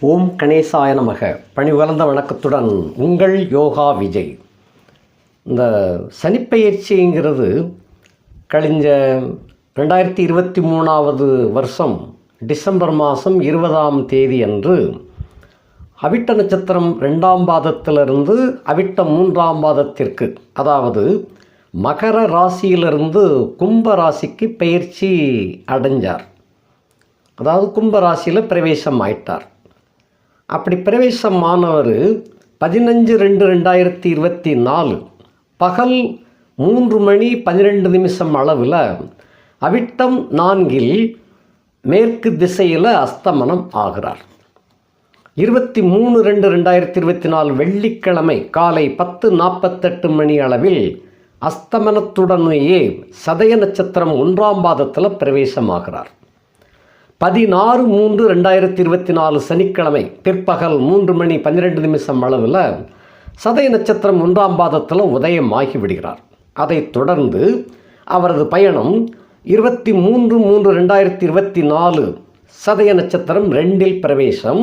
ஓம் கணேசாய நமக. பணிவளர்ந்த வணக்கத்துடன் உங்கள் யோகா விஜய். இந்த சனிப்பெயர்ச்சிங்கிறது கழிஞ்ச ரெண்டாயிரத்தி இருபத்தி மூணாவது வருஷம் டிசம்பர் மாதம் இருபதாம் தேதி அன்று அவிட்ட நட்சத்திரம் ரெண்டாம் பாதத்திலிருந்து அவிட்ட மூன்றாம் பாதத்திற்கு அதாவது மகர ராசியிலிருந்து கும்ப ராசிக்கு பெயர்ச்சி அடைஞ்சார். அதாவது கும்ப ராசியில் பிரவேசம் ஆயிட்டார். அப்படி பிரவேசமானவர் பதினஞ்சு ரெண்டு ரெண்டாயிரத்தி இருபத்தி நாலு. பகல் மூன்று மணி பன்னிரெண்டு நிமிஷம் அளவில் அவிட்டம் நான்கில் மேற்கு திசையில் அஸ்தமனம் ஆகிறார். இருபத்தி மூணு ரெண்டு ரெண்டாயிரத்தி இருபத்தி நாலு வெள்ளிக்கிழமை காலை பத்து நாற்பத்தெட்டு மணி அளவில் அஸ்தமனத்துடனேயே சதய நட்சத்திரம் ஒன்றாம் பாதத்தில் பிரவேசமாகிறார். பதினாறு மூன்று ரெண்டாயிரத்தி இருபத்தி நாலு சனிக்கிழமை பிற்பகல் மூன்று மணி பன்னிரெண்டு நிமிஷம் அளவில் சதய நட்சத்திரம் ஒன்றாம் பாதத்தில் உதயமாகி விடுகிறார் அதைத் தொடர்ந்து அவரது பயணம் இருபத்தி மூன்று மூன்று ரெண்டாயிரத்தி இருபத்தி நாலு சதய நட்சத்திரம் ரெண்டில் பிரவேசம்.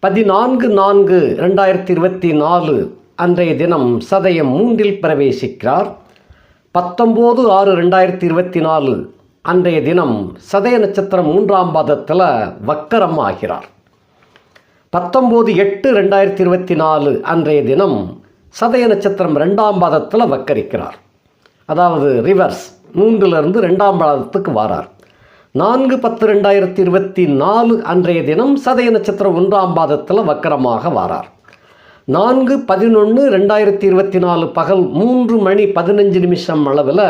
பதினான்கு நான்கு ரெண்டாயிரத்தி இருபத்தி நாலு அன்றைய தினம் சதயம் மூன்றில் பிரவேசிக்கிறார். பத்தொம்போது ஆறு ரெண்டாயிரத்தி இருபத்தி நாலு அன்றைய தினம் சதய நட்சத்திரம் மூன்றாம் பாதத்தில் வக்கரம் ஆகிறார். பத்தொம்போது எட்டு ரெண்டாயிரத்தி இருபத்தி நாலு அன்றைய தினம் சதய நட்சத்திரம் ரெண்டாம் பாதத்தில் வக்கரிக்கிறார். அதாவது ரிவர்ஸ் மூன்றிலிருந்து ரெண்டாம் பாதத்துக்கு வாரார். நான்கு பத்து ரெண்டாயிரத்தி இருபத்தி நாலு அன்றைய தினம் சதய நட்சத்திரம் ஒன்றாம் பாதத்தில் வக்கரமாக வாரார். நான்கு பதினொன்று ரெண்டாயிரத்தி இருபத்தி நாலு பகல் மூன்று மணி பதினஞ்சு நிமிஷம் அளவில்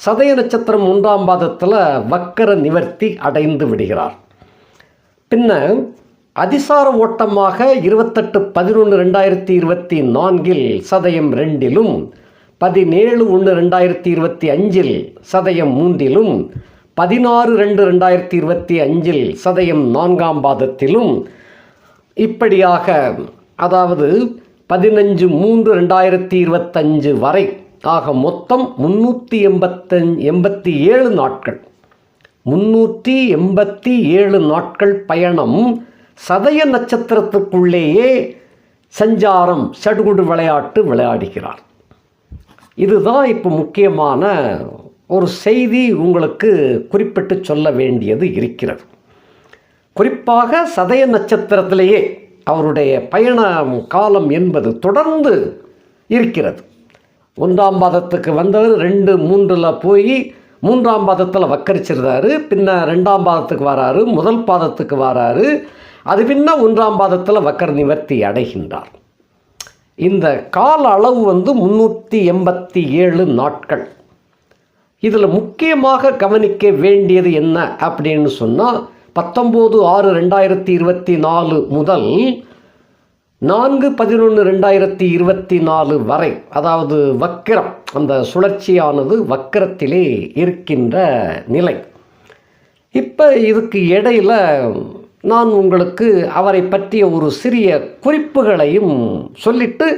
சதய நட்சத்திரம் மூன்றாம் பாதத்தில் வக்கர நிவர்த்தி அடைந்து விடுகிறார். பின்ன அதிசார ஓட்டமாக இருபத்தெட்டு பதினொன்று ரெண்டாயிரத்தி இருபத்தி நான்கில் சதயம் ரெண்டிலும் பதினேழு ஒன்று ரெண்டாயிரத்தி இருபத்தி அஞ்சில் சதயம் மூன்றிலும் பதினாறு ரெண்டு ரெண்டாயிரத்தி இருபத்தி அஞ்சில் சதயம் நான்காம் பாதத்திலும். இப்படியாக அதாவது பதினஞ்சு மூன்று ரெண்டாயிரத்தி இருபத்தஞ்சு வரை ஆக மொத்தம் முந்நூற்றி எண்பத்தஞ்சு எண்பத்தி ஏழு நாட்கள். முந்நூற்றி எண்பத்தி ஏழு நாட்கள் பயணம் சதய நட்சத்திரத்துக்குள்ளேயே சஞ்சாரம் சடுகுடு விளையாட்டு விளையாடுகிறார். இதுதான் இப்போ முக்கியமான ஒரு செய்தி உங்களுக்கு குறிப்பிட்டு சொல்ல வேண்டியது இருக்கிறது. குறிப்பாக சதய நட்சத்திரத்திலேயே அவருடைய பயண காலம் என்பது தொடர்ந்து இருக்கிறது. ஒன்றாம் பாதத்துக்கு வந்தவர் ரெண்டு மூன்றில் போய் மூன்றாம் பாதத்தில் வக்கரிச்சிருந்தாரு. பின்ன ரெண்டாம் பாதத்துக்கு வராரு. முதல் பாதத்துக்கு வராரு. அது பின்ன ஒன்றாம் பாதத்தில் வக்கர நிவர்த்தி அடைகின்றார். இந்த கால அளவு வந்து முந்நூற்றி எண்பத்தி ஏழு நாட்கள். இதில் முக்கியமாக கவனிக்க வேண்டியது என்ன அப்படின்னு சொன்னால் பத்தொம்போது ஆறு ரெண்டாயிரத்தி இருபத்தி நாலு முதல் நான்கு பதினொன்று ரெண்டாயிரத்தி இருபத்தி நாலு வரை அதாவது வக்கிரம் அந்த சுழற்சியானது வக்கிரத்திலே இருக்கின்ற நிலை. இப்போ இதுக்கு இடையில் நான் உங்களுக்கு அவரை பற்றிய ஒரு சிறிய குறிப்புகளையும் சொல்லிட்டு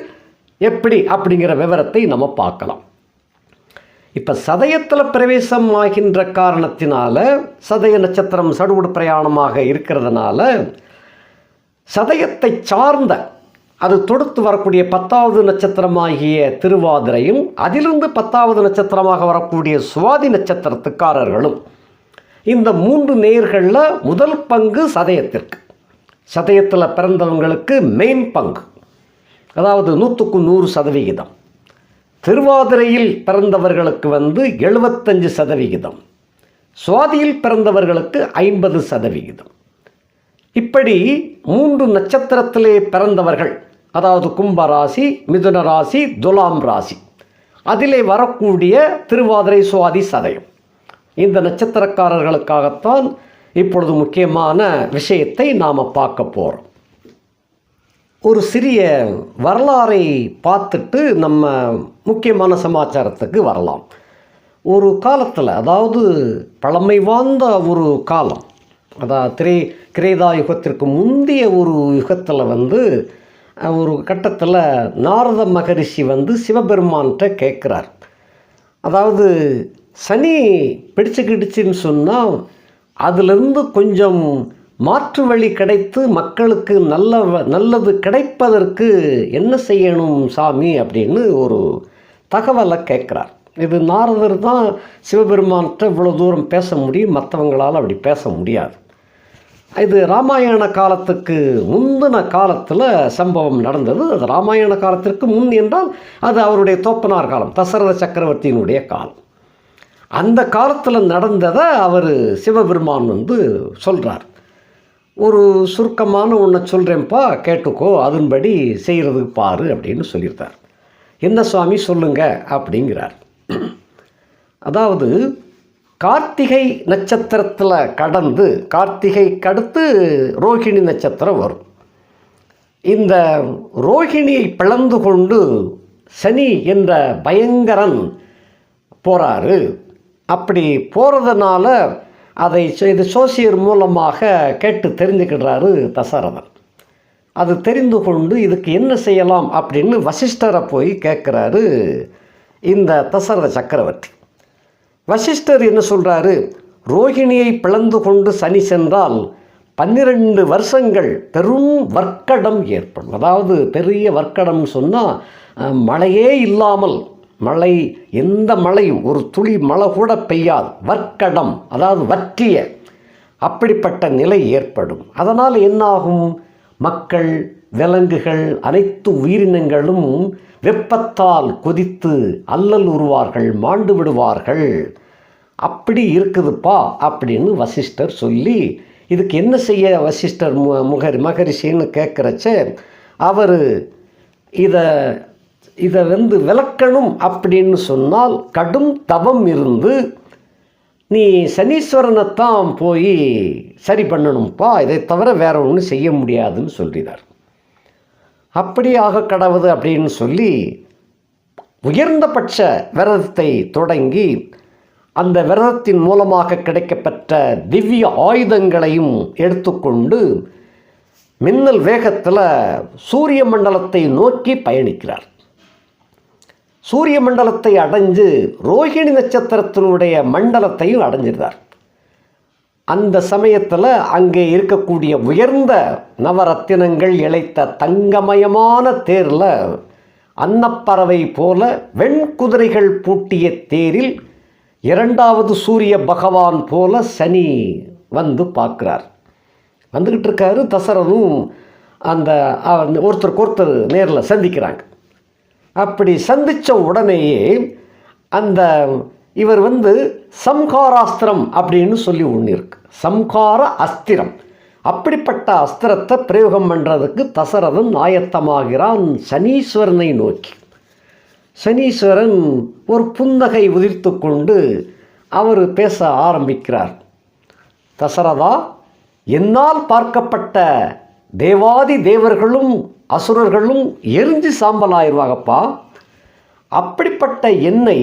எப்படி அப்படிங்கிற விவரத்தை நம்ம பார்க்கலாம். இப்போ சதயத்தில் பிரவேசம் ஆகின்ற காரணத்தினால சதய நட்சத்திரம் சடுகுடு பிரயாணமாக இருக்கிறதுனால சதயத்தை சார்ந்த அது தொடுத்து வரக்கூடிய பத்தாவது நட்சத்திரமாகிய திருவாதிரையும் அதிலிருந்து பத்தாவது நட்சத்திரமாக வரக்கூடிய சுவாதி நட்சத்திரத்துக்காரர்களும் இந்த மூன்று நேர்களில் முதல் பங்கு சதயத்திற்கு. சதயத்தில் பிறந்தவங்களுக்கு மெயின் பங்கு. அதாவது நூற்றுக்கு நூறு சதவிகிதம். திருவாதிரையில் பிறந்தவர்களுக்கு வந்து எழுபத்தஞ்சு சதவிகிதம். சுவாதியில் பிறந்தவர்களுக்கு ஐம்பது சதவிகிதம். இப்படி மூன்று நட்சத்திரத்திலே பிறந்தவர்கள் அதாவது கும்ப ராசி மிதுன ராசி துலாம் ராசி அதிலே வரக்கூடிய திருவாதிரை சுவாதி சதயம். இந்த நட்சத்திரக்காரர்களுக்காகத்தான் இப்பொழுது முக்கியமான விஷயத்தை நாம் பார்க்க போகிறோம் ஒரு சிறிய வரலாறை பார்த்துட்டு நம்ம முக்கியமான சமாச்சாரத்துக்கு வரலாம். ஒரு காலத்தில் அதாவது பழமை வாய்ந்த ஒரு காலம் அதான் திரே கிரேதா யுகத்திற்கு முந்தைய ஒரு யுகத்தில் வந்து ஒரு கட்டத்தில் நாரத மகரிஷி வந்து சிவபெருமான்கிட்ட கேட்குறார். அதாவது சனி பிடிச்சுக்கிடுச்சின்னு சொன்னால் அதிலிருந்து கொஞ்சம் மாற்று வழி கிடைத்து மக்களுக்கு நல்ல நல்லது கிடைப்பதற்கு என்ன செய்யணும் சாமி அப்படின்னு ஒரு தகவலை கேட்குறார். இது நாரதர் தான் சிவபெருமான்கிட்ட இவ்வளோ தூரம் பேச முடியும் மற்றவங்களால் அப்படி பேச முடியாது. இது ராமாயண காலத்துக்கு முந்தின காலத்தில் சம்பவம் நடந்தது. அது ராமாயண காலத்திற்கு முன் என்றால் அது அவருடைய தோப்பனார் காலம் தசரத சக்கரவர்த்தியினுடைய காலம். அந்த காலத்தில் நடந்ததை அவர் சிவபெருமான் வந்து சொல்கிறார் ஒரு சுருக்கமான ஒன்றை சொல்கிறேன்ப்பா கேட்டுக்கோ அதன்படி செய்கிறதுக்கு பாரு அப்படின்னு சொல்லியிருந்தார் என்ன சுவாமி சொல்லுங்க அப்படிங்கிறார். அதாவது கார்த்திகை நட்சத்திரத்தில் கடந்து கார்த்திகைக்கு அடுத்து ரோகிணி நட்சத்திரம் வரும். இந்த ரோகிணியை பிளந்து கொண்டு சனி என்ற பயங்கரன் போகிறாரு அப்படி போகிறதுனால அதை இது சோசியர் மூலமாக கேட்டு தெரிஞ்சுக்கிறாரு தசரதன். அது தெரிந்து கொண்டு இதுக்கு என்ன செய்யலாம் அப்படின்னு வசிஷ்டரை போய் கேட்குறாரு இந்த தசரத சக்கரவர்த்தி. வசிஷ்டர் என்ன சொல்கிறாரு ரோகிணியை பிளந்து கொண்டு சனி சென்றால் பன்னிரண்டு வருஷங்கள் பெரும் வர்க்கடம் ஏற்படும். அதாவது பெரிய வர்க்கடம் சொன்னால் மழையே இல்லாமல் மழை எந்த மழையும் ஒரு துளி மழை கூட பெய்யாது. வர்க்கடம் அதாவது வற்றிய அப்படிப்பட்ட நிலை ஏற்படும். அதனால் என்னாகும்? மக்கள் விலங்குகள் அனைத்து உயிரினங்களும் வெப்பத்தால் கொதித்து அல்லல் உருவார்கள் மாண்டு விடுவார்கள். அப்படி இருக்குதுப்பா அப்படின்னு வசிஷ்டர் சொல்லி இதுக்கு என்ன செய்ய வசிஷ்டர் மு முகரி மகரிஷின்னு கேட்குறச்ச அவர் இதை இதை வந்து விளக்கணும் அப்படின்னு சொன்னால் கடும் தவம் இருந்து நீ சனீஸ்வரனைத்தான் போய் சரி பண்ணணும்ப்பா இதை தவிர வேற ஒன்றும் செய்ய முடியாதுன்னு சொல்கிறார் அப்படி ஆக கடவுது அப்படின்னு சொல்லி உயர்ந்தபட்ச விரதத்தை தொடங்கி அந்த விரதத்தின் மூலமாக கிடைக்கப்பெற்ற திவ்ய ஆயுதங்களையும் எடுத்துக்கொண்டு மின்னல் வேகத்தில் சூரிய மண்டலத்தை நோக்கி பயணிக்கிறார். சூரிய மண்டலத்தை அடைஞ்சு ரோகிணி நட்சத்திரத்தினுடைய மண்டலத்தையும் அடைஞ்சிருந்தார் அந்த சமயத்தில் அங்கே இருக்கக்கூடிய உயர்ந்த நவரத்தினங்கள் இழைத்த தங்கமயமான தேரில் அன்னப்பறவை போல வெண்குதிரைகள் பூட்டிய தேரில் இரண்டாவது சூரிய பகவான் போல சனி வந்து பார்க்குறார். வந்துக்கிட்டு இருக்காரு தசரதும் அந்த ஒருத்தருக்கு ஒருத்தர் நேரில் சந்திக்கிறாங்க. அப்படி சந்தித்த உடனேயே அந்த இவர் வந்து சம்ஹாராஸ்திரம் அப்படின்னு சொல்லி ஒன்று இருக்கு. சம்ஹார அஸ்திரம். அப்படிப்பட்ட அஸ்திரத்தை பிரயோகம் பண்ணுறதுக்கு தசரதன் ஆயத்தமாகிறான் சனீஸ்வரனை நோக்கி. சனீஸ்வரன் ஒரு புன்னகை உதிர்த்து கொண்டு அவர் பேச ஆரம்பிக்கிறார். தசரதா என்னால் பார்க்கப்பட்ட தேவாதி தேவர்களும் அசுரர்களும் எரிஞ்சு சாம்பலாயிருவாங்கப்பா அப்படிப்பட்ட என்னை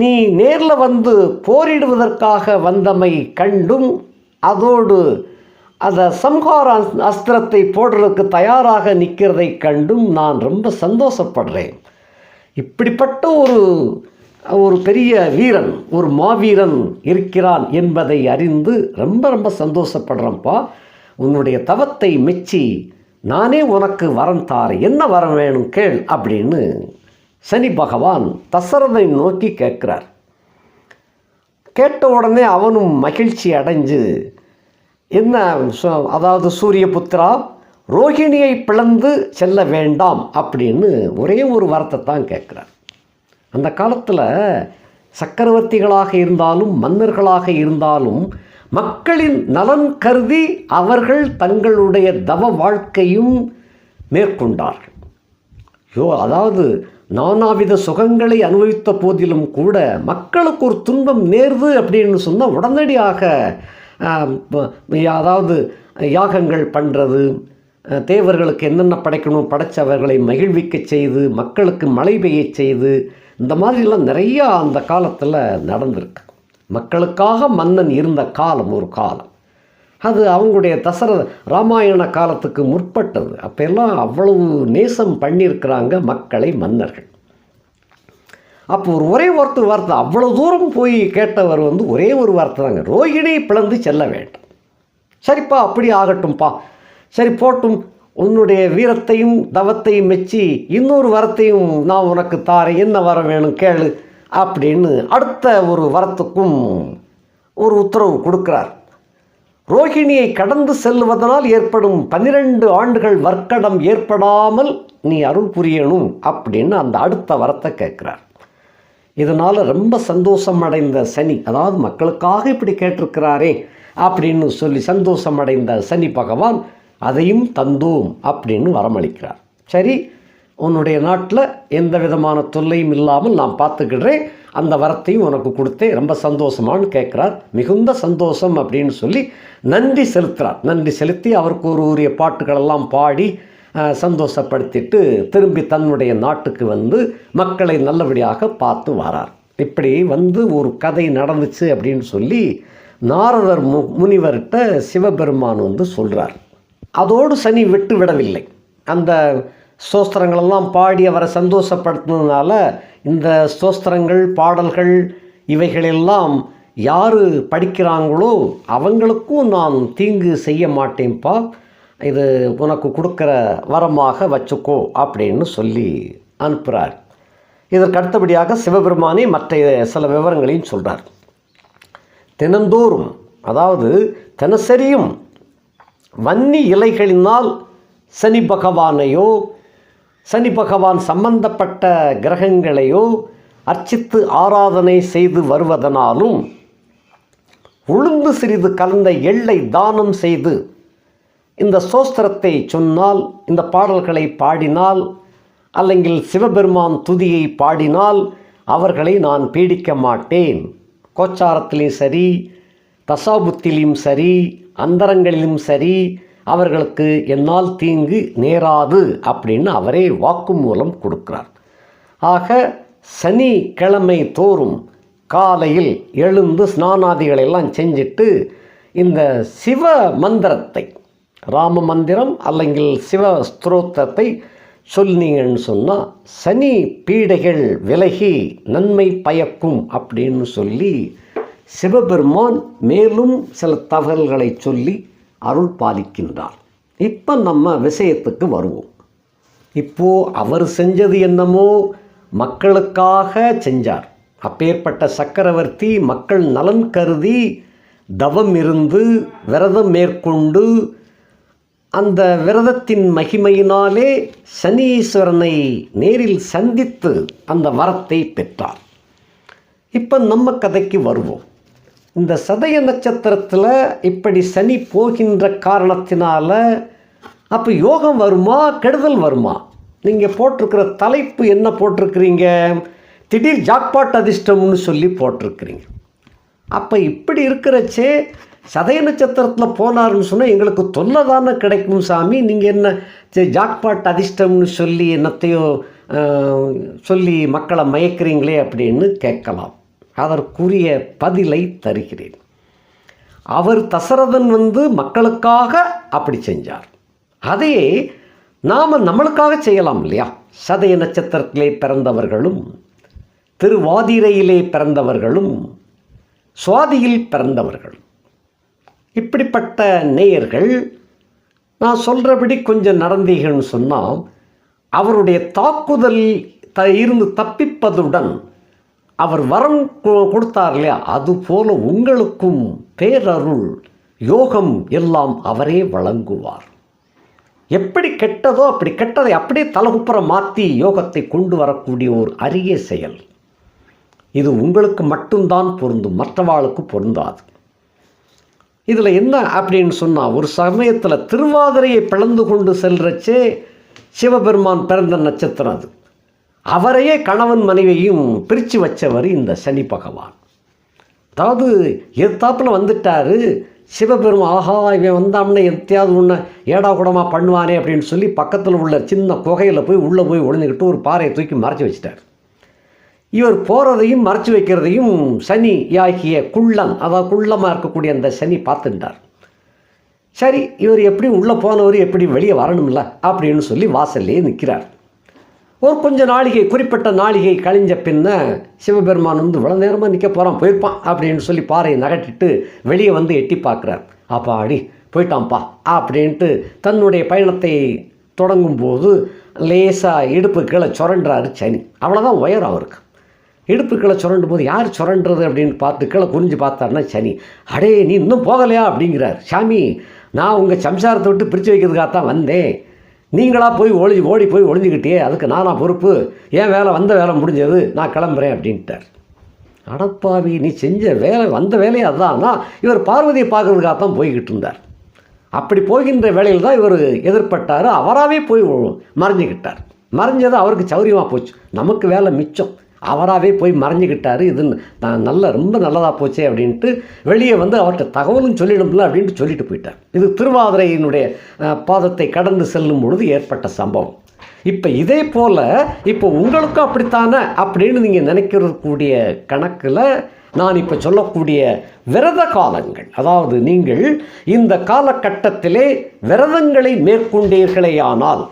நீ நேரில் வந்து போரிடுவதற்காக வந்தமை கண்டும் அதோடு அந்த சம்ஹார அஸ்திரத்தை போடுறதுக்கு தயாராக நிற்கிறதை கண்டும் நான் ரொம்ப சந்தோஷப்படுறேன். இப்படிப்பட்ட ஒரு ஒரு பெரிய வீரன் ஒரு மாவீரன் இருக்கிறான் என்பதை அறிந்து ரொம்ப ரொம்ப சந்தோஷப்படுறேன்ப்பா. உன்னுடைய தவத்தை மெச்சி நானே உனக்கு வரம் தாரேன் என்ன வரம் வேணும் கேள் அப்படின்னு சனி பகவான் தசரதை நோக்கி கேட்குறார். கேட்ட உடனே அவனும் மகிழ்ச்சி அடைஞ்சு என்ன அதாவது அதாவது சூரியபுத்திரா ரோகிணியை பிளந்து செல்ல வேண்டாம் அப்படின்னு ஒரே ஒரு வார்த்தை தான் கேட்குறார். அந்த காலத்தில் சக்கரவர்த்திகளாக இருந்தாலும் மன்னர்களாக இருந்தாலும் மக்களின் நலன் கருதி அவர்கள் தங்களுடைய தவ வாழ்க்கையும் மேற்கொண்டார்கள். யோ அதாவது நானாவித சுகங்களை அனுபவித்த போதிலும் கூட மக்களுக்கு ஒரு துன்பம் நேர்வு அப்படின்னு சொன்னால் உடனடியாக அதாவது யாகங்கள் பண்ணுறது தேவர்களுக்கு என்னென்ன படைக்கணும் படைச்சவர்களை மகிழ்விக்க செய்து மக்களுக்கு மழை பெய்யச் செய்து இந்த மாதிரிலாம் நிறையா அந்த காலத்தில் நடந்திருக்கு. மக்களுக்காக மன்னன் இருந்த காலம் ஒரு காலம். அது அவங்களுடைய தசரத ராமாயண காலத்துக்கு முற்பட்டது. அப்போல்லாம் அவ்வளவு நேசம் பண்ணியிருக்கிறாங்க மக்களை மன்னர்கள். அப்போ ஒரு ஒரே ஒருத்தர் வார்த்தை அவ்வளோ தூரம் போய் கேட்டவர் வந்து ஒரே ஒரு வார்த்தை தாங்க ரோகிணி பிளந்து செல்ல வேண்டும். சரிப்பா அப்படி ஆகட்டும்ப்பா சரி போட்டும். உன்னுடைய வீரத்தையும் தவத்தையும் மெச்சி இன்னொரு வரத்தையும் நான் உனக்கு தாரேன். என்ன வரம் வேணும் கேளு அப்படின்னு அடுத்த ஒரு வரத்துக்கும் ஒரு உத்தரவு கொடுக்கிறார். ரோஹிணியை கடந்து செல்வதனால் ஏற்படும் பன்னிரண்டு ஆண்டுகள் வர்க்கடம் ஏற்படாமல் நீ அருள் புரியணும் அப்படின்னு அந்த அடுத்த வரத்தை கேட்குறார். இதனால் ரொம்ப சந்தோஷம் அடைந்த சனி அதாவது மக்களுக்காக இப்படி கேட்டிருக்கிறாரே அப்படின்னு சொல்லி சந்தோஷம் அடைந்த சனி பகவான் அதையும் தந்தோம் அப்படின்னு வரமளிக்கிறார். சரி உன்னுடைய நாட்டில் எந்த விதமான தொல்லையும் இல்லாமல் நான் பார்த்துக்கிடுறேன். அந்த வரத்தையும் உனக்கு கொடுத்தேன். ரொம்ப சந்தோஷமான்னு கேட்குறார். மிகுந்த சந்தோஷம் அப்படின்னு சொல்லி நன்றி செலுத்துகிறார் நன்றி செலுத்தி அவருக்கு ஒரு உரிய பாட்டுகளெல்லாம் பாடி சந்தோஷப்படுத்திட்டு திரும்பி தன்னுடைய நாட்டுக்கு வந்து மக்களை நல்லபடியாக பார்த்து வரார். இப்படி வந்து ஒரு கதை நடந்துச்சு அப்படின்னு சொல்லி நாரதர் மு முனிவர்கிட்ட சிவபெருமான் வந்து சொல்கிறார் அதோடு சனி விட்டு விடவில்லை. அந்த ஸ்தோஸ்திரங்களெல்லாம் பாடி அவரை சந்தோஷப்படுத்தினதுனால இந்த ஸ்தோஸ்திரங்கள் பாடல்கள் இவைகளெல்லாம் யார் படிக்கிறாங்களோ அவங்களுக்கும் நான் தீங்கு செய்ய மாட்டேன்ப்பா. இது உனக்கு கொடுக்குற வரமாக வச்சுக்கோ அப்படின்னு சொல்லி அனுப்புகிறார் இதற்கு அடுத்தபடியாக சிவபெருமானே மற்ற சில விவரங்களையும் சொல்கிறார் தினந்தோறும் அதாவது தினசரியும் வன்னி இலைகளினால் சனி பகவானையோ சனி பகவான் சம்பந்தப்பட்ட கிரகங்களையோ அர்ச்சித்து ஆராதனை செய்து வருவதனாலும் உளுந்து சிறிது கலந்த எள்ளை தானம் செய்து இந்த சோஸ்திரத்தை சொன்னால் இந்த பாடல்களை பாடினால் அல்லங்கில் சிவபெருமான் துதியை பாடினால் அவர்களை நான் பீடிக்க மாட்டேன். கோச்சாரத்திலையும் சரி தசாபுத்திலையும் சரி அந்தரங்களிலும் சரி அவர்களுக்கு என்னால் தீங்கு நேராது அப்படின்னு அவரே வாக்குமூலம் கொடுக்கிறார். ஆக சனி கிழமை தோறும் காலையில் எழுந்து ஸ்நானாதிகளெல்லாம் செஞ்சுட்டு இந்த சிவ மந்திரத்தை ராம மந்திரம் அல்லங்கில் சிவ ஸ்தோத்திரத்தை சொன்னீங்கன்னு சொன்னால் சனி பீடைகள் விலகி நன்மை பயக்கும் அப்படின்னு சொல்லி சிவபெருமான் மேலும் சில தகவல்களை சொல்லி அருள் பாலிக்கின்றார். இப்போ நம்ம விஷயத்துக்கு வருவோம். இப்போ அவர் செஞ்சது என்னமோ மக்களுக்காக செஞ்சார். அப்பேற்பட்ட சக்கரவர்த்தி மக்கள் நலன் கருதி தவம் இருந்து விரதம் மேற்கொண்டு அந்த விரதத்தின் மகிமையினாலே சனீஸ்வரனை நேரில் சந்தித்து அந்த வரத்தை பெற்றார். இப்போ நம்ம கதைக்கு வருவோம். இந்த சதய நட்சத்திரத்தில் இப்படி சனி போகின்ற காரணத்தினால அப்போ யோகம் வருமா கெடுதல் வருமா? நீங்கள் போட்டிருக்கிற தலைப்பு என்ன போட்டிருக்கிறீங்க? திடீர் ஜாக்பாட் அதிர்ஷ்டம்னு சொல்லி போட்டிருக்கிறீங்க. அப்போ இப்படி இருக்கிறச்சே சதய நட்சத்திரத்தில் போனார்னு சொன்னால் எங்களுக்கு தொல்லை தானே கிடைக்கும் சாமி. நீங்கள் என்ன சரி, ஜாக்பாட் அதிர்ஷ்டம்னு சொல்லி என்னத்தையோ சொல்லி மக்களை மயக்கிறீங்களே அப்படின்னு கேட்கலாம். அதற்குரிய பதிலை தருகிறேன். அவர் தசரதன் வந்து மக்களுக்காக அப்படி செஞ்சார். அதையே நாம் நம்மளுக்காக செய்யலாம் இல்லையா? சதய நட்சத்திரத்திலே பிறந்தவர்களும் திருவாதிரையிலே பிறந்தவர்களும் சுவாதியில் பிறந்தவர்கள் இப்படிப்பட்ட நேயர்கள் நான் சொல்கிறபடி கொஞ்சம் நடந்தீங்கன்னு சொன்னால் அவருடைய தாக்குதல் த இருந்து தப்பிப்பதுடன் அவர் வரம் கொ- கொடுத்தார் இல்லையா? அதுபோல உங்களுக்கும் பேரருள் யோகம் எல்லாம் அவரே வழங்குவார். எப்படி கெட்டதோ அப்படி கெட்டதை அப்படியே தலகுப்புற மாற்றி யோகத்தை கொண்டு வரக்கூடிய ஒரு அரிய செயல். இது உங்களுக்கு மட்டும்தான் பொருந்தும் மற்றவாளுக்கு பொருந்தாது. இதில் என்ன அப்படின்னு சொன்னால் ஒரு சமயத்தில் திருவாதிரையை பிளந்து கொண்டு செல்றச்சே சிவபெருமான் பிறந்த நட்சத்திரம் அது. அவரையே கணவன் மனைவியையும் பிரித்து வச்சவர் இந்த சனி பகவான். அதாவது எத்தாப்பில் வந்துட்டாரு சிவபெருமான் ஆஹா இவன் வந்தாம்னா எத்தையாவது ஒன்று ஏடா கூடமாக பண்ணுவானே அப்படின்னு சொல்லி பக்கத்தில் உள்ள சின்ன குகையில் போய் உள்ளே போய் ஒளிஞ்சுக்கிட்டு ஒரு பாறையை தூக்கி மறைச்சி வச்சிட்டார். இவர் போகிறதையும் மறைச்சு வைக்கிறதையும் சனி யாகிய குள்ளன் அதாவது குள்ளமாக இருக்கக்கூடிய அந்த சனி பார்த்துட்டார். சரி இவர் எப்படி உள்ளே போனவர் எப்படி வெளியே வரணும்ல அப்படின்னு சொல்லி வாசல்லே நிற்கிறார் ஒரு கொஞ்ச நாளிகை குறிப்பிட்ட நாளிகை கழிஞ்ச பின்ன சிவபெருமான் வந்து இவ்வளோ நேரமாக நிற்க போகிறான் போயிருப்பான் அப்படின்னு சொல்லி பாறையை நகட்டிட்டு வெளியே வந்து எட்டி பார்க்குறார். அப்பாடி போயிட்டான்ப்பா அப்படின்ட்டு தன்னுடைய பயணத்தை தொடங்கும்போது லேசாக இடுப்பு கீழே சுரண்டுறாரு சனி. அவ்வளோதான் உயரம் அவருக்கு. இடுப்பு கீழே சுரண்டும் போது யார் சுரண்டுறது அப்படின்னு பார்த்து கீழே குறிஞ்சு பார்த்தாருன்னா சனி. அடே நீ இன்னும் போகலையா அப்படிங்கிறார். சாமி நான் உங்கள் சம்சாரத்தை விட்டு பிரித்து வைக்கிறதுக்காக தான் வந்தேன். நீங்களா போய் ஒளி ஓடி போய் ஒளிஞ்சுக்கிட்டே அதுக்கு நானா பொறுப்பு. ஏன் வேலை வந்த வேலை முடிஞ்சது நான் கிளம்புறேன் அப்படின்ட்டார். அடப்பாவி நீ செஞ்ச வேலை வந்த வேலையை அதுதான் இவர் பார்வதியை பார்க்கறதுக்காக தான் போய்கிட்டு இருந்தார். அப்படி போகின்ற வேலையில் தான் இவர் எதிர்பட்டார். அவராகவே போய் மறைஞ்சிக்கிட்டார். மறைஞ்சது அவருக்கு சௌரியமாக போச்சு. நமக்கு வேலை மிச்சம். அவராகவே போய் மறைஞ்சிக்கிட்டார். இது நான் நல்ல ரொம்ப நல்லதாக போச்சே அப்படின்ட்டு வெளியே வந்து அவர்கிட்ட தகவலும் சொல்லிடும்ல அப்படின்ட்டு சொல்லிட்டு போயிட்டார். இது திருவாதிரையினுடைய பாதத்தை கடந்து செல்லும் பொழுது ஏற்பட்ட சம்பவம். இப்போ இதே போல் இப்போ உங்களுக்கும் அப்படித்தானே அப்படின்னு நீங்கள் நினைக்கிறக்கூடிய கணக்கில் நான் இப்போ சொல்லக்கூடிய விரத காலங்கள். அதாவது நீங்கள் இந்த காலகட்டத்திலே விரதங்களை மேற்கொண்டீர்களேயானால்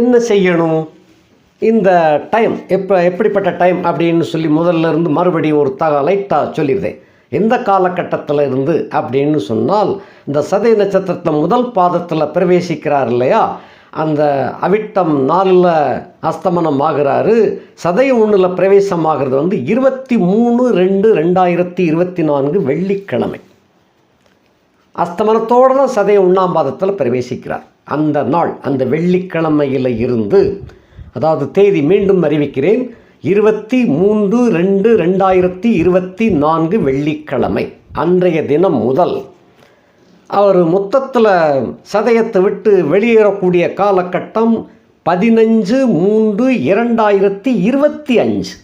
என்ன செய்யணும்? இந்த டைம் எப்போ எப்படிப்பட்ட டைம் அப்படின்னு சொல்லி முதல்ல இருந்து மறுபடியும் ஒரு தக லைட்டாக சொல்லியிருந்தேன் எந்த காலகட்டத்தில் இருந்து அப்படின்னு சொன்னால் இந்த சதய நட்சத்திரத்தை முதல் பாதத்தில் பிரவேசிக்கிறார் இல்லையா? அந்த அவிட்டம் நாலில் அஸ்தமனம் ஆகிறாரு. சதய ஒன்றில் பிரவேசமாகிறது வந்து இருபத்தி மூணு ரெண்டு ரெண்டாயிரத்தி இருபத்தி நான்கு வெள்ளிக்கிழமை. அஸ்தமனத்தோடு தான் சதய உண்ணாம் பாதத்தில் பிரவேசிக்கிறார். அந்த நாள் அந்த வெள்ளிக்கிழமையில் இருந்து அதாவது தேதி மீண்டும் அறிவிக்கிறேன். இருபத்தி மூன்று ரெண்டு ரெண்டாயிரத்தி இருபத்தி நான்கு வெள்ளிக்கிழமை அன்றைய தினம் முதல். அவர் மொத்தத்தில் சதயத்தை விட்டு வெளியேறக்கூடிய காலகட்டம் பதினஞ்சு மூன்று இரண்டாயிரத்தி இருபத்தி அஞ்சு.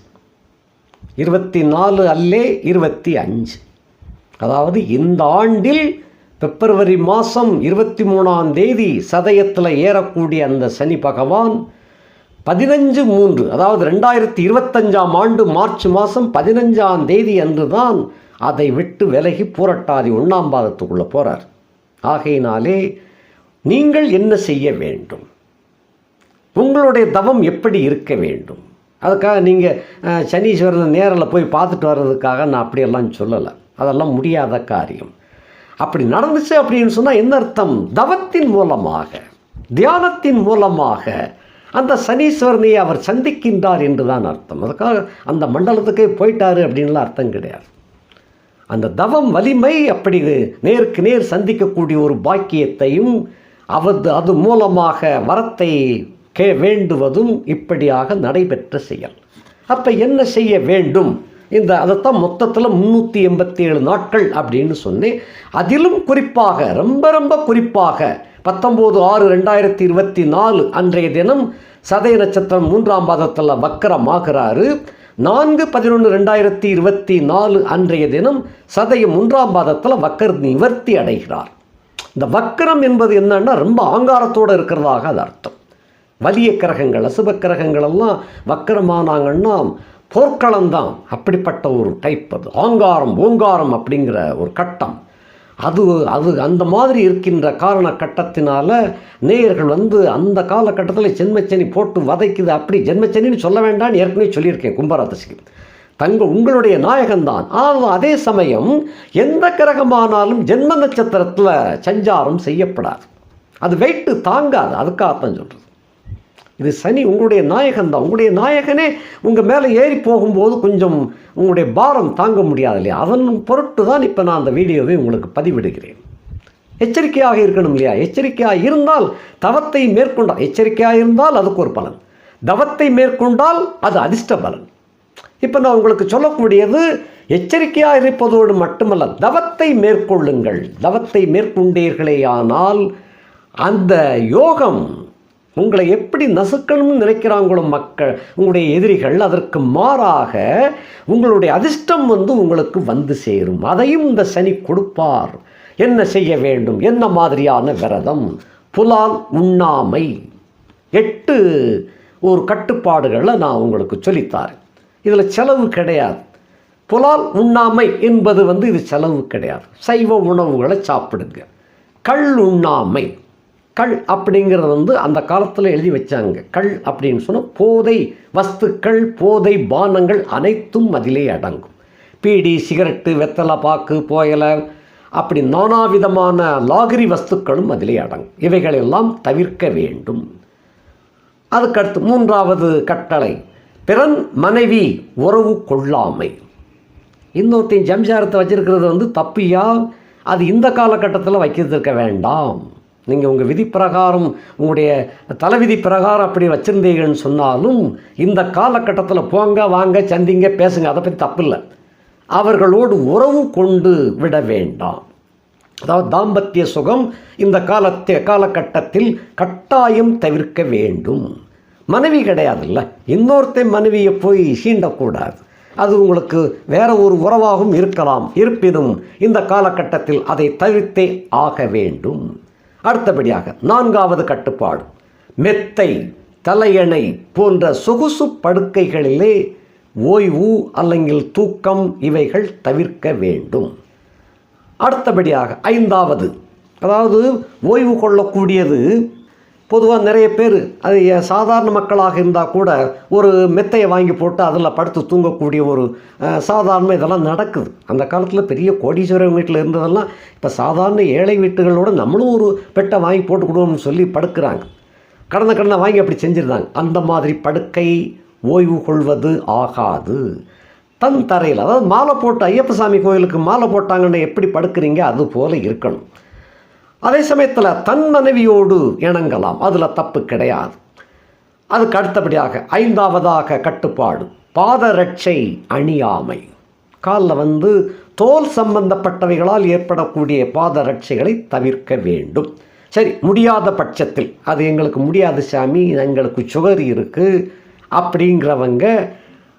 இருபத்தி நாலு அல்லே இருபத்தி அஞ்சு. அதாவது இந்த ஆண்டில் பிப்ரவரி மாதம் இருபத்தி மூணாம் தேதி சதயத்தில் ஏறக்கூடிய அந்த சனி பகவான் பதினஞ்சு மூன்று அதாவது ரெண்டாயிரத்தி இருபத்தஞ்சாம் ஆண்டு மார்ச் மாதம் பதினஞ்சாம் தேதி அன்று தான் அதை விட்டு விலகி பூரட்டாதி ஒன்றாம் பாதத்துக்குள்ளே போகிறார் ஆகையினாலே நீங்கள் என்ன செய்ய வேண்டும்? உங்களுடைய தவம் எப்படி இருக்க வேண்டும்? அதுக்காக நீங்கள் சனீஸ்வரனை நேரில் போய் பார்த்துட்டு வர்றதுக்காக நான் அப்படியெல்லாம் சொல்லலை. அதெல்லாம் முடியாத காரியம். அப்படி நடந்துச்சு அப்படின்னு சொன்னால் என்ன அர்த்தம்? தவத்தின் மூலமாக தியானத்தின் மூலமாக அந்த சனீஸ்வரனை அவர் சந்திக்கின்றார் என்று தான் அர்த்தம். அதுக்காக அந்த மண்டலத்துக்கே போயிட்டாரு அப்படின்லாம் அர்த்தம் கிடையாது. அந்த தவம் வலிமை அப்படி நேருக்கு நேர் சந்திக்கக்கூடிய ஒரு பாக்கியத்தையும் அவது அது மூலமாக வரத்தை கே வேண்டுவதும் இப்படியாக நடைபெற்ற செயல். அப்போ என்ன செய்ய வேண்டும்? இந்த அதைத்தான் மொத்தத்தில் முந்நூற்றி எண்பத்தி ஏழு நாட்கள் அப்படின்னு சொன்னேன். அதிலும் குறிப்பாக ரொம்ப ரொம்ப குறிப்பாக பத்தொம்போது ஆறு ரெண்டாயிரத்தி இருபத்தி நாலு அன்றைய தினம் சதய நட்சத்திரம் மூன்றாம் பாதத்தில் வக்கரமாகிறாரு. நான்கு பதினொன்று ரெண்டாயிரத்தி இருபத்தி நாலு அன்றைய தினம் சதயம் மூன்றாம் பாதத்தில் வக்கர் நிவர்த்தி அடைகிறார். இந்த வக்கரம் என்பது என்னன்னா ரொம்ப ஆங்காரத்தோடு இருக்கிறதாக அது அர்த்தம். வலிய கிரகங்கள் அசுப கிரகங்கள் எல்லாம் வக்கரமானாங்கன்னா போர்க்களம்தான். அப்படிப்பட்ட ஒரு டைப் அது. ஆங்காரம் ஓங்காரம் அப்படிங்கிற ஒரு கட்டம். அது அது அந்த மாதிரி இருக்கின்ற காரண கட்டத்தினால நேயர்கள் வந்து அந்த காலகட்டத்தில் ஜென்மச்சனி போட்டு வதைக்குது. அப்படி ஜென்மச்சனின்னு சொல்ல வேண்டாம்னு ஏற்கனவே சொல்லியிருக்கேன் கும்பராதசிக்கு தங்கள் உங்களுடைய நாயகன்தான். ஆனால் அதே சமயம் எந்த கிரகமானாலும் ஜென்ம நட்சத்திரத்தில் சஞ்சாரம் செய்யப்படாது. அது வெயிட்டு தாங்காது. அதுக்காகத்தான் சொல்கிறது இது சனி உங்களுடைய நாயகன் தான் உங்களுடைய நாயகனே உங்கள் மேலே ஏறி போகும்போது கொஞ்சம் உங்களுடைய பாரம் தாங்க முடியாது இல்லையா அதன் பொருட்டு தான் இப்போ நான் அந்த வீடியோவை உங்களுக்கு பதிவிடுகிறேன். எச்சரிக்கையாக இருக்கணும் இல்லையா? எச்சரிக்கையாக இருந்தால் தவத்தை மேற்கொண்டால் எச்சரிக்கையாக இருந்தால் அதுக்கு ஒரு பலன். தவத்தை மேற்கொண்டால் அது அதிர்ஷ்ட பலன். இப்போ நான் உங்களுக்கு சொல்லக்கூடியது எச்சரிக்கையாக இருப்பதோடு மட்டுமல்ல தவத்தை மேற்கொள்ளுங்கள். தவத்தை மேற்கொண்டீர்களேயானால் அந்த யோகம் உங்களை எப்படி நசுக்கணும்னு நினைக்கிறாங்களோ மக்கள் உங்களுடைய எதிரிகள் அதற்கு மாறாக உங்களுடைய அதிர்ஷ்டம் வந்து உங்களுக்கு வந்து சேரும். அதையும் இந்த சனி கொடுப்பார். என்ன செய்ய வேண்டும்? என்ன மாதிரியான விரதம்? புலால் உண்ணாமை. எட்டு ஒரு கட்டுப்பாடுகளை நான் உங்களுக்கு சொல்லித்தாரேன். இதில் செலவு கிடையாது. புலால் உண்ணாமை என்பது வந்து இது செலவு கிடையாது. சைவ உணவுகளை சாப்பிடுங்க. கள் உண்ணாமை. கள் அப்படிங்கிறது வந்து அந்த காலத்தில் எழுதி வச்சாங்க. கள் அப்படின்னு சொன்னால் போதை வஸ்துக்கள் போதை பானங்கள் அனைத்தும் அதிலே அடங்கும். பீடி சிகரெட்டு வெத்தலை பாக்கு போயலை அப்படி நானாவிதமான லாகிரி வஸ்துக்களும் அதிலே அடங்கும். இவைகளெல்லாம் தவிர்க்க வேண்டும். அதுக்கடுத்து மூன்றாவது கட்டளை பிறன் மனைவி உறவு கொள்ளாமை. இன்னொருத்தையும் ஜம்ஜாரத்தை வச்சிருக்கிறது வந்து தப்பியா? அது இந்த காலகட்டத்தில் வைக்கிறதுக்க வேண்டாம். நீங்கள் உங்கள் விதி பிரகாரம் உங்களுடைய தலைவிதி பிரகாரம் அப்படி வச்சுருந்தீங்கன்னு சொன்னாலும் இந்த காலகட்டத்தில் போங்க வாங்க சந்திங்க பேசுங்க அதை பற்றி தப்பு இல்லை. அவர்களோடு உறவு கொண்டு விட வேண்டாம். அதாவது தாம்பத்திய சுகம் இந்த காலத்தை காலகட்டத்தில் கட்டாயம் தவிர்க்க வேண்டும். மனைவி கிடையாதுல்ல. இன்னொருத்தன் மனைவியை போய் சீண்டக்கூடாது. அது உங்களுக்கு வேற ஒரு உறவாகவும் இருக்கலாம். இருப்பினும் இந்த காலகட்டத்தில் அதை தவிர்த்தே ஆக வேண்டும். அடுத்தபடியாக நான்காவது கட்டுப்பாடு. மெத்தை தலையணை போன்ற சொகுசு படுக்கைகளிலே ஓய்வு அல்லங்கில் தூக்கம் இவைகள் தவிர்க்க வேண்டும். அடுத்தபடியாக ஐந்தாவது அதாவது ஓய்வு கொள்ளக்கூடியது பொதுவாக நிறைய பேர் அது சாதாரண மக்களாக இருந்தால் கூட ஒரு மெத்தையை வாங்கி போட்டு அதில் படுத்து தூங்கக்கூடிய ஒரு சாதாரண இதெல்லாம் நடக்குது. அந்த காலத்தில் பெரிய கோடீஸ்வரன் வீட்டில் இருந்ததெல்லாம் இப்போ சாதாரண ஏழை வீட்டுகளோட நம்மளும் ஒரு பெட்டை வாங்கி போட்டுக்கிடுவோம்னு சொல்லி படுக்கிறாங்க. கடந்த கடனை வாங்கி அப்படி செஞ்சுருந்தாங்க. அந்த மாதிரி படுக்கை ஓய்வு கொள்வது ஆகாது. தன் தரையில் அதாவது மாலை போட்டு ஐயப்பசாமி கோயிலுக்கு மாலை போட்டாங்கன்னு எப்படி படுக்கிறீங்க? அது போல இருக்கணும். அதே சமயத்தில் தன் மனைவியோடு இணங்கலாம். அதில் தப்பு கிடையாது. அதுக்கு அடுத்தபடியாக ஐந்தாவதாக கட்டுப்பாடு. பாதரட்சை அணியாமை. காலில் வந்து தோல் சம்பந்தப்பட்டவைகளால் ஏற்படக்கூடிய பாதரட்சைகளை தவிர்க்க வேண்டும். சரி முடியாத பட்சத்தில். அது எங்களுக்கு முடியாது சாமி எங்களுக்கு சுகர் இருக்குது அப்படிங்கிறவங்க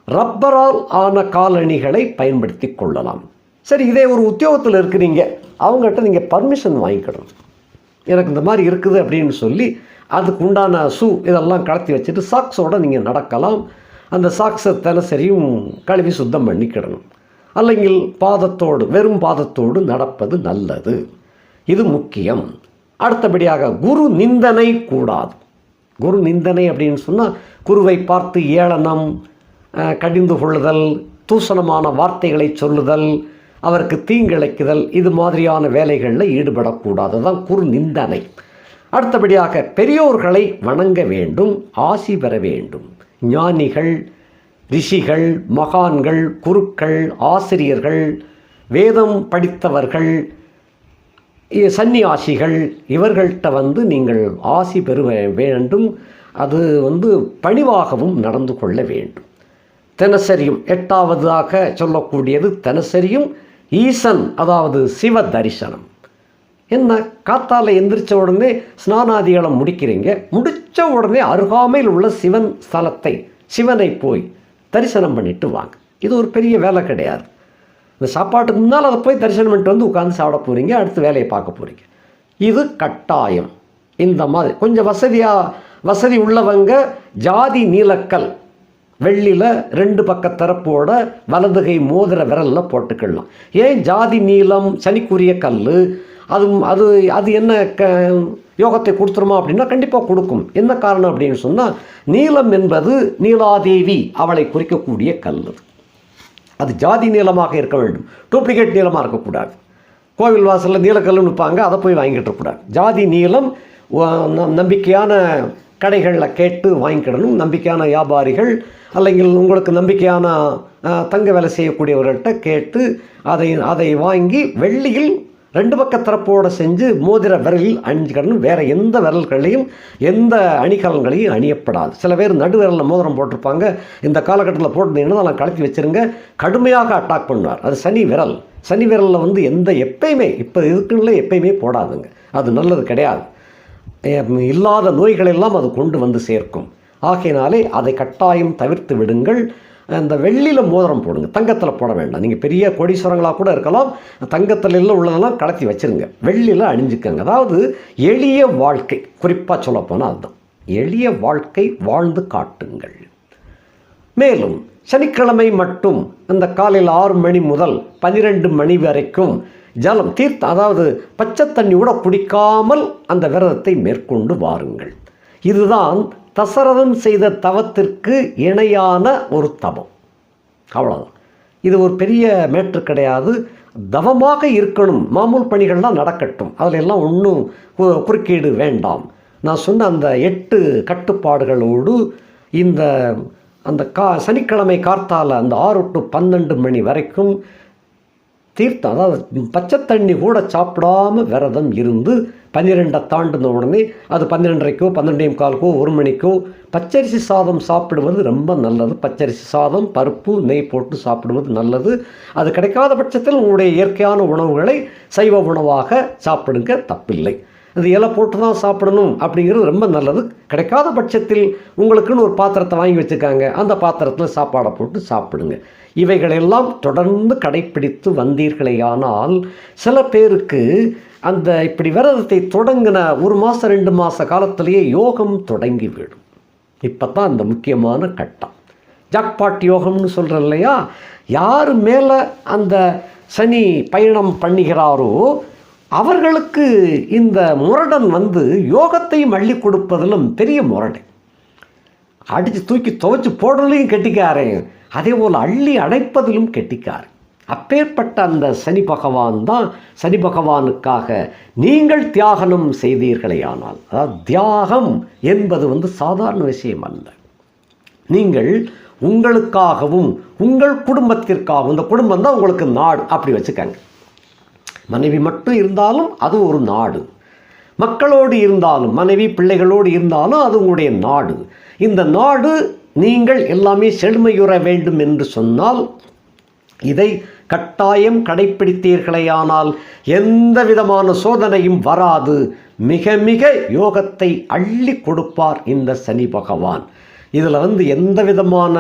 ரப்பரால் ஆன காலணிகளை பயன்படுத்தி கொள்ளலாம். சரி இதே ஒரு உத்தியோகத்தில் இருக்கிறீங்க. அவங்ககிட்ட நீங்கள் பர்மிஷன் வாங்கிக்கணும். எனக்கு இந்த மாதிரி இருக்குது அப்படின்னு சொல்லி அதுக்கு உண்டான ஷூ இதெல்லாம் கலத்தி வச்சுட்டு சாக்ஸோடு நீங்கள் நடக்கலாம். அந்த சாக்ஸை தினசரியும் கழுவி சுத்தம் பண்ணிக்கிடணும். அல்லங்கில் பாதத்தோடு வெறும் பாதத்தோடு நடப்பது நல்லது இது முக்கியம் அடுத்தபடியாக குரு நிந்தனை கூடாது குரு நிந்தனை அப்படின்னு சொன்னால் குருவை பார்த்து ஏளனம் கடிந்து கொள்ளுதல் தூசணமான வார்த்தைகளை சொல்லுதல் அவருக்கு தீங்கிழைக்குதல் இது மாதிரியான வேலைகளில் ஈடுபடக்கூடாது. தான் குறு நிந்தனை. அடுத்தபடியாக பெரியோர்களை வணங்க வேண்டும் ஆசி பெற வேண்டும். ஞானிகள் ரிஷிகள் மகான்கள் குருக்கள் ஆசிரியர்கள் வேதம் படித்தவர்கள் சன்னியாசிகள் சந்நியாசிகள் இவர்கள்ட்ட வந்து நீங்கள் ஆசி பெற வேண்டும். அது வந்து பணிவாகவும் நடந்து கொள்ள வேண்டும். தினசரியும் எட்டாவதாக சொல்லக்கூடியது தினசரியும் ஈசன் அதாவது சிவ தரிசனம். என்ன? காத்தால எந்திரிச்ச உடனே ஸ்நானாதிகளை முடிக்கிறீங்க. முடிச்ச உடனே அருகாமையில் உள்ள சிவன் ஸ்தலத்தை சிவனை போய் தரிசனம் பண்ணிட்டு வாங்க. இது ஒரு பெரிய வேலை கிடையாது. இந்த சாப்பாட்டுக்கு முன்னால் அதை போய் தரிசனம் பண்ணிட்டு வந்து உட்காந்து சாப்பிட போகிறீங்க அடுத்து வேலையை பார்க்க போகிறீங்க இது கட்டாயம். இந்த மாதிரி கொஞ்சம் வசதியாக வசதி உள்ளவங்க ஜாதி நீலக்கல் வெள்ளியில் ரெண்டு பக்க திறப்போட வலதுகை மோதிர விரலில் போட்டுக்கிடலாம் ஏன் ஜாதி நீளம் சனிக்குரிய கல் அது அது அது என்ன க யோகத்தை கொடுத்துருமா அப்படின்னா கண்டிப்பாக கொடுக்கும். என்ன காரணம் அப்படின்னு சொன்னால் நீளம் என்பது நீலாதேவி அவளை குறிக்கக்கூடிய கல் அது. ஜாதி நீளமாக இருக்க வேண்டும். டூப்ளிகேட் நீளமாக இருக்கக்கூடாது. கோவில் வாசலில் நீலக்கல்லுன்னு விற்பாங்க அதை போய் வாங்கிட்டு இருக்கக்கூடாது. ஜாதி நீளம் நம்பிக்கையான கடைகளில் கேட்டு வாங்கிக்கிடணும். நம்பிக்கையான வியாபாரிகள் அல்லங்கில் உங்களுக்கு நம்பிக்கையான தங்க வேலை செய்யக்கூடியவர்கள்ட்ட கேட்டு அதை அதை வாங்கி வெள்ளியில் ரெண்டு பக்க தரப்போடு செஞ்சு மோதிர விரலில் அணிஞ்சுக்கணும் வேறு எந்த விரல்களையும் எந்த அணிகலன்களையும் அணியப்படாது. சில பேர் நடு விரலில் மோதிரம் போட்டிருப்பாங்க. இந்த காலகட்டத்தில் போட்டிருந்தீங்கன்னா நான் கலத்தி வச்சுருங்க. கடுமையாக அட்டாக் பண்ணுவார். அது சனி விரல். சனி விரலில் வந்து எந்த எப்பயுமே இப்போ இருக்குன்னு எப்பயுமே போடாதுங்க. அது நல்லது கிடையாது. இல்லாத நோய்களெல்லாம் அது கொண்டு வந்து சேர்க்கும். ஆகையினாலே அதை கட்டாயம் தவிர்த்து விடுங்கள். அந்த வெள்ளியில் மோதிரம் போடுங்க. தங்கத்தில் போட வேண்டாம். நீங்கள் பெரிய கோடீஸ்வரங்களாக கூட இருக்கலாம். தங்கத்தில் எல்லாம் உள்ளதெல்லாம் கலத்தி வச்சிருங்க. வெள்ளியில் அணிஞ்சுக்கங்க. அதாவது எளிய வாழ்க்கை. குறிப்பாக சொல்லப்போனால் அதுதான். எளிய வாழ்க்கை வாழ்ந்து காட்டுங்கள். மேலும் சனிக்கிழமை மட்டும் அந்த காலையில் ஆறு மணி முதல் பன்னிரெண்டு மணி வரைக்கும் ஜலம் தீர்த்த அதாவது பச்சை தண்ணி கூட குடிக்காமல் அந்த விரதத்தை மேற்கொண்டு வாருங்கள். இதுதான் தசரதம் செய்த தவத்திற்கு இணையான ஒரு தவம். அவ்வளோதான் இது ஒரு பெரிய மேட்ரு கிடையாது. தவமாக இருக்கணும். மாமூல் பணிகள்லாம் நடக்கட்டும். அதில் எல்லாம் ஒன்றும் குறுக்கீடு வேண்டாம். நான் சொன்ன அந்த எட்டு கட்டுப்பாடுகளோடு இந்த அந்த கா சனிக்கிழமை கார்த்தால அந்த ஆறு டு பன்னெண்டு மணி வரைக்கும் தீர்த்தம் அதாவது பச்சை தண்ணி கூட சாப்பிடாம விரதம் இருந்து பன்னிரெண்டை தாண்டின உடனே அது பன்னிரெண்டரைக்கோ பன்னெண்டே காலுக்கோ ஒரு மணிக்கோ பச்சரிசி சாதம் சாப்பிடுவது ரொம்ப நல்லது. பச்சரிசி சாதம் பருப்பு நெய் போட்டு சாப்பிடுவது நல்லது. அது கிடைக்காத பட்சத்தில் உங்களுடைய இயற்கையான உணவுகளை சைவ உணவாக சாப்பிடுங்க தப்பில்லை. அது இலை போட்டு தான் சாப்பிடணும் அப்படிங்கிறது ரொம்ப நல்லது. கிடைக்காத பட்சத்தில் உங்களுக்குன்னு ஒரு பாத்திரத்தை வாங்கி வச்சுருக்காங்க. அந்த பாத்திரத்தில் சாப்பாடை போட்டு சாப்பிடுங்க. இவைகளெல்லாம் தொடர்ந்து கடைப்பிடித்து வந்தீர்களேயானால் சில பேருக்கு அந்த இப்படி விரதத்தை தொடங்கின ஒரு மாதம் ரெண்டு மாத காலத்திலேயே யோகம் தொடங்கிவிடும். இப்போ தான் அந்த முக்கியமான கட்டம். ஜாக்பாட் யோகம்னு சொல்கிறோம் இல்லையா? யார் மேலே அந்த சனி பயணம் பண்ணுகிறாரோ அவர்களுக்கு இந்த முரடன் வந்து யோகத்தையும் அள்ளி கொடுப்பதிலும் பெரிய முரடன் அடித்து தூக்கி துவைச்சு போடுறதுலையும் கெட்டிக்காரன். அதே போல் அள்ளி அடைப்பதிலும் கெட்டிக்காரன். அப்பேற்பட்ட அந்த சனி பகவான் தான் சனி பகவானுக்காக நீங்கள் தியாகனம் செய்தீர்களேயானால் அதாவது தியாகம் என்பது வந்து சாதாரண விஷயம் அல்ல. நீங்கள் உங்களுக்காகவும் உங்கள் குடும்பத்திற்காகவும் இந்த குடும்பம் தான் உங்களுக்கு நாடு அப்படி வச்சுக்கங்க. மனைவி மட்டும் இருந்தாலும் அது ஒரு நாடு. மக்களோடு இருந்தாலும் மனைவி பிள்ளைகளோடு இருந்தாலும் அது உங்களுடைய நாடு. இந்த நாடு நீங்கள் எல்லாமே செழுமையுற வேண்டும் என்று சொன்னால் இதை கட்டாயம் கடைப்பிடித்தீர்களேயானால் எந்த விதமான சோதனையும் வராது. மிக மிக யோகத்தை அள்ளி கொடுப்பார் இந்த சனி பகவான். இதில் வந்து எந்த விதமான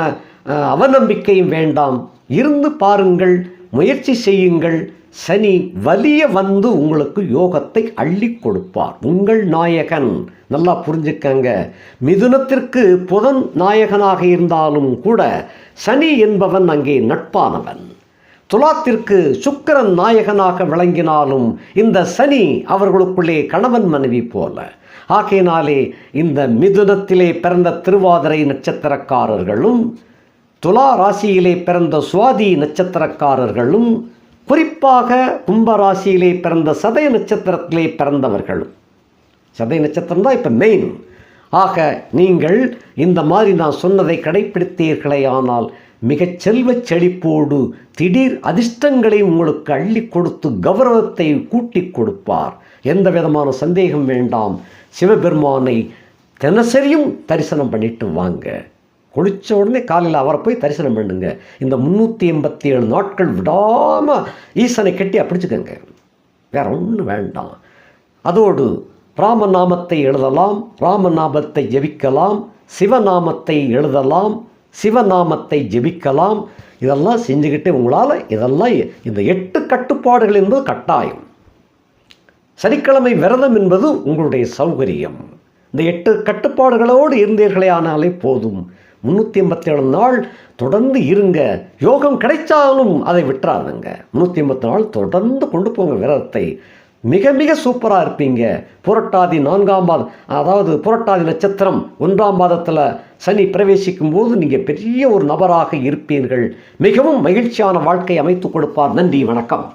அவநம்பிக்கையும் வேண்டாம். இருந்து பாருங்கள் முயற்சி செய்யுங்கள். சனி வலிய வந்து உங்களுக்கு யோகத்தை அள்ளி கொடுப்பார். உங்கள் நாயகன் நல்லா புரிஞ்சுக்கங்க. மிதுனத்திற்கு புதன் நாயகனாக இருந்தாலும் கூட சனி என்பவன் அங்கே நட்பானவன். துலாத்திற்கு சுக்கரன் நாயகனாக விளங்கினாலும் இந்த சனி அவர்களுக்குள்ளே கணவன் மனைவி போல. ஆகையினாலே இந்த மிதுனத்திலே பிறந்த திருவாதிரை நட்சத்திரக்காரர்களும் துலா ராசியிலே பிறந்த சுவாதி நட்சத்திரக்காரர்களும் குறிப்பாக கும்ப ராசியிலே பிறந்த சதய நட்சத்திரத்திலே பிறந்தவர்களும் சதய நட்சத்திரம் தான் இப்போ மெயின் ஆக நீங்கள் இந்த மாதிரி நான் சொன்னதை கடைப்பிடித்தீர்களே ஆனால் மிகச் செல்வச் செழிப்போடு திடீர் அதிர்ஷ்டங்களை உங்களுக்கு அள்ளி கொடுத்து கௌரவத்தை கூட்டி கொடுப்பார். எந்த விதமான சந்தேகம் வேண்டாம். சிவபெருமானை தினசரியும் தரிசனம் பண்ணிட்டு வாங்க. குளித்த உடனே காலையில் அவரை போய் தரிசனம் பண்ணுங்க. இந்த முந்நூற்றி எண்பத்தி ஏழு நாட்கள் விடாமல் ஈசனை கட்டி பிடிச்சுக்கங்க. வேற ஒன்றும் வேண்டாம். அதோடு ராமநாமத்தை எழுதலாம் ராமநாமத்தை ஜெபிக்கலாம் சிவநாமத்தை எழுதலாம் சிவநாமத்தை ஜெபிக்கலாம். இதெல்லாம் செஞ்சுக்கிட்டு உங்களால் இதெல்லாம் இந்த எட்டு கட்டுப்பாடுகள் என்பது கட்டாயம். சனிக்கிழமை விரதம் என்பது உங்களுடைய சௌகரியம். இந்த எட்டு கட்டுப்பாடுகளோடு இருந்தீர்களே ஆனாலே போதும். முந்நூற்றி எண்பத்தி ஏழு நாள் தொடர்ந்து இருங்க. யோகம் கிடைச்சாலும் அதை விட்டுறாதுங்க. முந்நூற்றி எண்பத்தி நாள் தொடர்ந்து கொண்டு போங்க விரதத்தை. மிக மிக சூப்பராக இருப்பீங்க. புரட்டாதி நான்காம் பாதம் அதாவது புரட்டாதி நட்சத்திரம் ஒன்றாம் பாதத்தில் சனி பிரவேசிக்கும் போது நீங்கள் பெரிய ஒரு நபராக இருப்பீர்கள். மிகவும் மகிழ்ச்சியான வாழ்க்கை அமைத்து கொடுப்பார். நன்றி வணக்கம்.